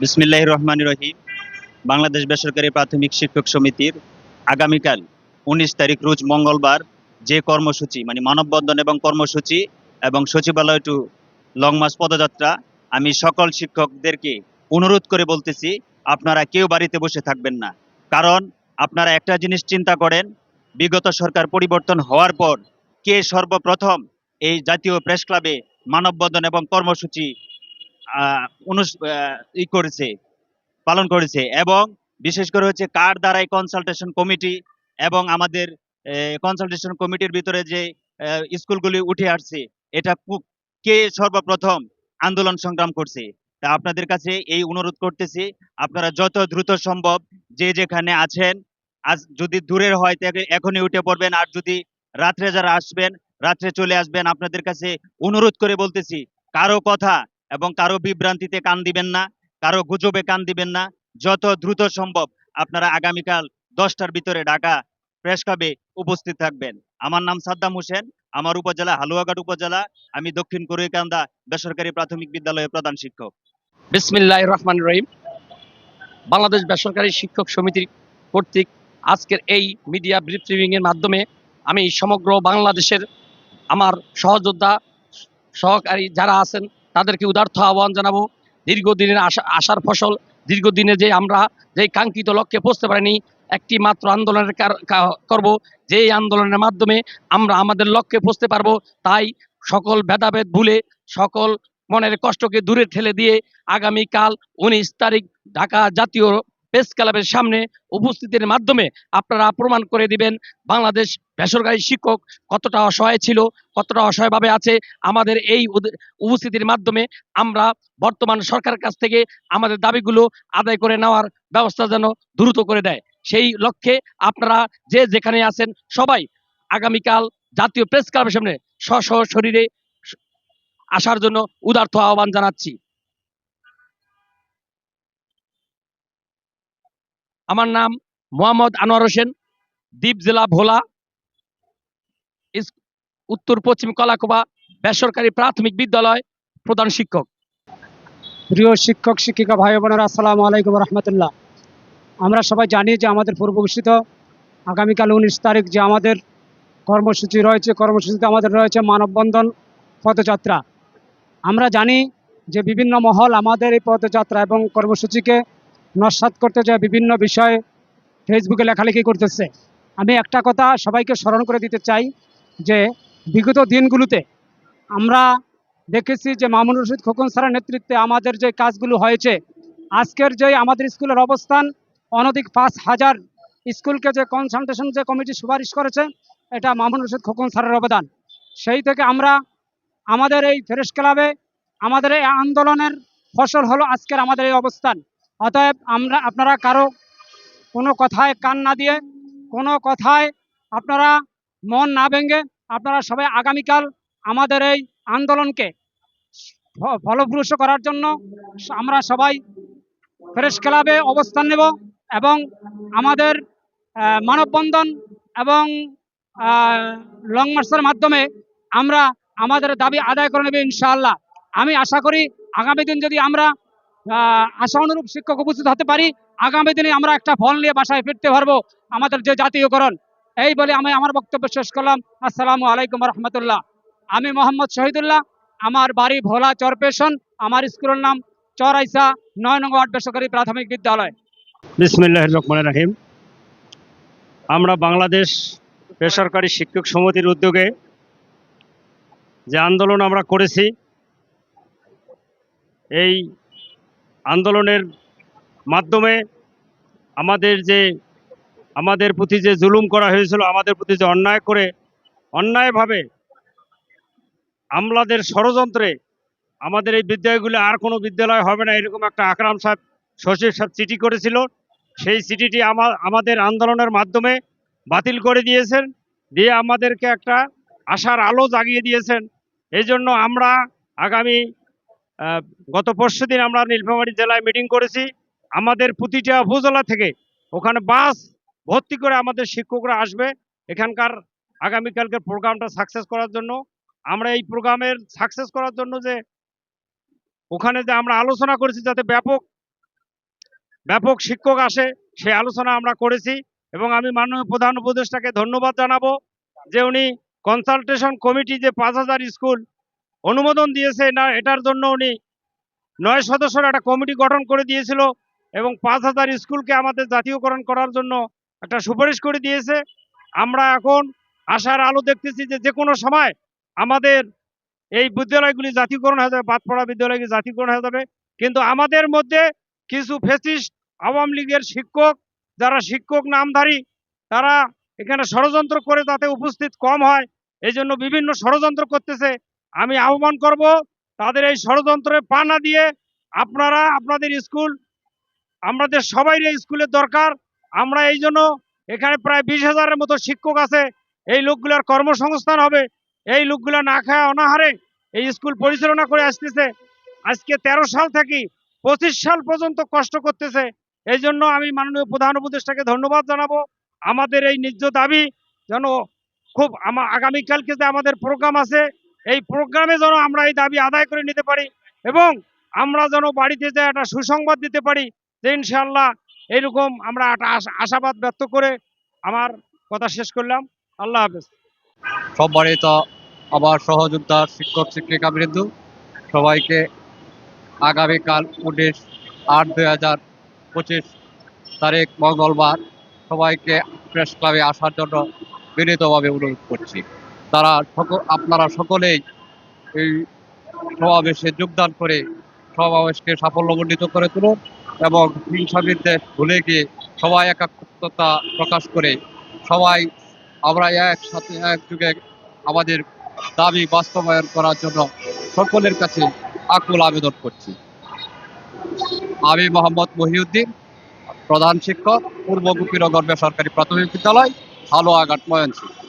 বিসমিল্লাহ রহমান রহিম। বাংলাদেশ বেসরকারি প্রাথমিক শিক্ষক সমিতির আগামীকাল উনিশ তারিখ, রোজ মঙ্গলবার যে কর্মসূচি মানে মানববন্ধন এবং কর্মসূচি এবং সচিবালয় টু লং মার্চ পদযাত্রা, আমি সকল শিক্ষকদেরকে অনুরোধ করে বলতেছি, আপনারা কেউ বাড়িতে বসে থাকবেন না। কারণ আপনারা একটা জিনিস চিন্তা করেন, বিগত সরকার পরিবর্তন হওয়ার পর কে সর্বপ্রথম এই জাতীয় প্রেস ক্লাবে মানববন্ধন এবং কর্মসূচি ই করেছে, পালন করেছে এবং বিশেষ করে হচ্ছে কার দ্বারাই কনসালটেশন কমিটি এবং আমাদের কনসালটেশন কমিটির ভিতরে যে স্কুলগুলি উঠে আসছে, এটা কে সর্বপ্রথম আন্দোলন সংগ্রাম করছে? তা আপনাদের কাছে এই অনুরোধ করতেছি, আপনারা যত দ্রুত সম্ভব যে যেখানে আছেন, আজ যদি দূরের হয় তাহলে এখনই উঠে পড়বেন, আর যদি রাত্রে যারা আসবেন, রাত্রে চলে আসবেন, আপনাদের কাছে অনুরোধ করে বলতেছি, কারও কথা এবং কারও বিভ্রান্তিতে কান দিবেন না, কারও গুজবে কান দিবেন না, যত দ্রুত সম্ভব আপনারা আগামীকাল দশটার ভিতরে ঢাকা প্রেস ক্লাবে উপস্থিত থাকবেন। আমার নাম সাদ্দাম হোসেন, আমার উপজেলা হালুয়াঘাট উপজেলা, আমি দক্ষিণ কোরিয়াকান্দা বেসরকারি প্রাথমিক বিদ্যালয়ের প্রধান শিক্ষক। বিসমিল্লাহ রহমান রহিম। বাংলাদেশ বেসরকারি শিক্ষক সমিতির কর্তৃক আজকের এই মিডিয়া ব্রিফিং এর মাধ্যমে আমি সমগ্র বাংলাদেশের আমার সহযোদ্ধা, সহকারী যারা আছেন তাদেরকে উদার্থ আহ্বান জানাব। দীর্ঘদিনের আশা আশার ফসল, দীর্ঘদিনে যে আমরা যে কাঙ্ক্ষিত লক্ষ্যে পৌঁছতে পারিনি, একটি মাত্র আন্দোলনের করব। যে আন্দোলনের মাধ্যমে আমরা আমাদের লক্ষ্যে পৌঁছতে পারব, তাই সকল ভেদাভেদ ভুলে, সকল মনের কষ্টকে দূরে ঠেলে দিয়ে আগামীকাল উনিশ তারিখ ঢাকা জাতীয় প্রেস ক্লাবের সামনে উপস্থিতির মাধ্যমে আপনারা প্রমাণ করে দিবেন বাংলাদেশ বেসরকারি শিক্ষক কতটা অসহায় ছিল, কতটা অসহায়ভাবে আছে। আমাদের এই উপস্থিতির মাধ্যমে আমরা বর্তমান সরকারের কাছ থেকে আমাদের দাবিগুলো আদায় করে নেওয়ার ব্যবস্থা যেন দ্রুত করে দেয়। সেই লক্ষ্যে আপনারা যে যেখানে আছেন সবাই আগামীকাল জাতীয় প্রেস ক্লাবের সামনে স্ব শরীরে আসার জন্য উদার্থ আহ্বান জানাচ্ছি। আমার নাম মোহাম্মদ আনোয়ার হোসেন, দ্বীপ জেলা ভোলা উত্তর পশ্চিম কলাকোবা বেসরকারি প্রাথমিক বিদ্যালয় প্রধান শিক্ষক। প্রিয় শিক্ষক, শিক্ষিকা, ভাই বোনেরা, আসসালামু আলাইকুম রহমতুল্লাহ। আমরা সবাই জানি যে আমাদের পূর্ব ঘোষিত আগামীকাল উনিশ তারিখ যে আমাদের কর্মসূচি রয়েছে, কর্মসূচিতে আমাদের রয়েছে মানববন্ধন পদযাত্রা। আমরা জানি যে বিভিন্ন মহল আমাদের এই পদযাত্রা এবং কর্মসূচিকে নস্বাত করতে যায় বিভিন্ন বিষয়ে ফেসবুকে লেখালেখি করতেছে। আমি একটা কথা সবাইকে স্মরণ করে দিতে চাই যে, বিগত দিনগুলোতে আমরা দেখেছি যে মামুন রশিদ খোকন স্যারের নেতৃত্বে আমাদের যে কাজগুলো হয়েছে, আজকের যে আমাদের স্কুলের অবস্থান, অনধিক পাঁচ হাজার স্কুলকে যে কনসালটেশন যে কমিটি সুপারিশ করেছে, এটা মামুন রশিদ খোকন স্যারের অবদান। সেই থেকে আমরা আমাদের এই ফেরেশ ক্লাবে, আমাদের এই আন্দোলনের ফসল হলো আজকের আমাদের এই অবস্থান। অতএব আমরা, আপনারা কারও কোনো কথায় কান না দিয়ে, কোনো কথায় আপনারা মন না ভেঙে, আপনারা সবাই আগামীকাল আমাদের এই আন্দোলনকে ফলপ্রসূ করার জন্য আমরা সবাই প্রেস ক্লাবে অবস্থান নেব এবং আমাদের মানববন্ধন এবং লং মার্চের মাধ্যমে আমরা আমাদের দাবি আদায় করে নেব ইনশাআল্লাহ। আমি আশা করি আগামী দিন যদি আমরা আহ, আশা অনুরূপ শিক্ষক উপস্থিত হতে পারি। আগামী দিনে আমরা একটা ফল নিয়ে বাসায় ফিরতে পারব আমাদের যে জাতীয়করণ। এই বলে আমি আমার বক্তব্য শেষ করলাম। আসসালামু আলাইকুম রহমতুল্লাহ। আমি মোহাম্মদ শহীদুল্লাহ। আমার বাড়ি ভোলা চরপেশন। আমার স্কুলের নাম চরাইসা নয় নং ওয়ার্ড বেসরকারি প্রাথমিক বিদ্যালয়। বিসমিল্লাহ রহমান রাহিম। আমরা বাংলাদেশ বেসরকারি শিক্ষক সমিতির উদ্যোগে যে আন্দোলন আমরা করেছি এই আন্দোলনের মাধ্যমে আমাদের যে, আমাদের প্রতি যে জুলুম করা হয়েছিল, আমাদের প্রতি যে অন্যায় করে, অন্যায়ভাবে আমলাদের ষড়যন্ত্রে আমাদের এই বিদ্যালয়গুলো আর কোনো বিদ্যালয় হবে না, এরকম একটা আকরাম সাহেব সচিব সাহেব চিঠি করেছিল। সেই চিঠিটি আমা- আমাদের আন্দোলনের মাধ্যমে বাতিল করে দিয়েছেন, দিয়ে আমাদেরকে একটা আশার আলো জাগিয়ে দিয়েছেন। এই জন্য আমরা আগামী গত পরশু দিন আমরা নীলফামারী জেলায় মিটিং করেছি। আমাদের প্রতিটা উপজেলা থেকে ওখানে বাস ভর্তি করে আমাদের শিক্ষকরা আসবে। এখানকার আগামীকালকের প্রোগ্রামটা সাকসেস করার জন্য। আমরা এই প্রোগ্রামের সাকসেস করার জন্য যে ওখানে যে আমরা আলোচনা করেছি যাতে ব্যাপক ব্যাপক শিক্ষক আসে, সেই আলোচনা আমরা করেছি এবং আমি মাননীয় প্রধান উপদেষ্টাকে ধন্যবাদ জানাব যে উনি কনসালটেশন কমিটি যে পাঁচ হাজার স্কুল অনুমোদন দিয়েছে। না, এটার জন্য উনি নয় সদস্যের একটা কমিটি গঠন করে দিয়েছিল এবং পাঁচ হাজার স্কুলকে আমাদের জাতীয়করণ করার জন্য একটা সুপারিশ করে দিয়েছে। আমরা এখন আশার আলো দেখতেছি যে যে কোনো সময় আমাদের এই বিদ্যালয়গুলি জাতীয়করণ হয়ে যাবে বাদপড়া বিদ্যালয়গুলি জাতীয়করণ হয়ে যাবে। কিন্তু আমাদের মধ্যে কিছু ফেসিস্ট আওয়ামী লীগের শিক্ষক, যারা শিক্ষক নামধারী, তারা এখানে ষড়যন্ত্র করে তাতে উপস্থিত কম হয়। এই জন্য বিভিন্ন ষড়যন্ত্র করতেছে। আমি আহ্বান করব তাদের এই ষড়যন্ত্রে পা না দিয়ে আপনারা, আপনাদের স্কুল, আমাদের সবাই স্কুলের দরকার। আমরা এই জন্য এখানে প্রায় বিশ হাজারের মতো শিক্ষক আছে। এই লোকগুলোর কর্মসংস্থান হবে। এই লোকগুলো না খায় অনাহারে এই স্কুল পরিচালনা করে আসতেছে। আজকে তেরো সাল থেকে পঁচিশ সাল পর্যন্ত কষ্ট করতেছে। এই জন্য আমি মাননীয় প্রধান উপদেষ্টাকে ধন্যবাদ জানাব। আমাদের এই ন্যায্য দাবি যেন খুব আমা আগামীকালকে যে আমাদের প্রোগ্রাম আছে এই প্রোগ্রামে যেন আমরা এই দাবি আদায় করে নিতে পারি এবং আমরা যেন বাড়িতে যে একটা সুসংবাদ দিতে পারি যে ইনশাল্লাহ এইরকম আমরা একটা আশা- আশাবাদ ব্যক্ত করে আমার কথা শেষ করলাম। আল্লাহ হাফেজ। সম্মানিত আমার সহযোদ্ধা শিক্ষক, শিক্ষিকা বৃন্দ, সবাইকে আগামীকাল উনিশ আট দুই হাজার পঁচিশ তারিখ মঙ্গলবার সবাইকে প্রেস ক্লাবে আসার জন্য বিনীতভাবে অনুরোধ করছি। তারা আপনারা সকলেই এই সমাবেশে যোগদান করে সমাবেশকে সাফল্যমণ্ডিত করে তুলুন এবং হিংসা বিদ্বেষ ভুলে গিয়ে সবাই একাত্মতা প্রকাশ করে সবাই আমরা একসাথে একযুগে আমাদের দাবি বাস্তবায়ন করার জন্য সকলের কাছে আকুল আবেদন করছি। আমি মোহাম্মদ মহিউদ্দিন, প্রধান শিক্ষক, পূর্ব গোপীনগর বেসরকারি প্রাথমিক বিদ্যালয়, হালুয়াঘাট ময়নসিংহ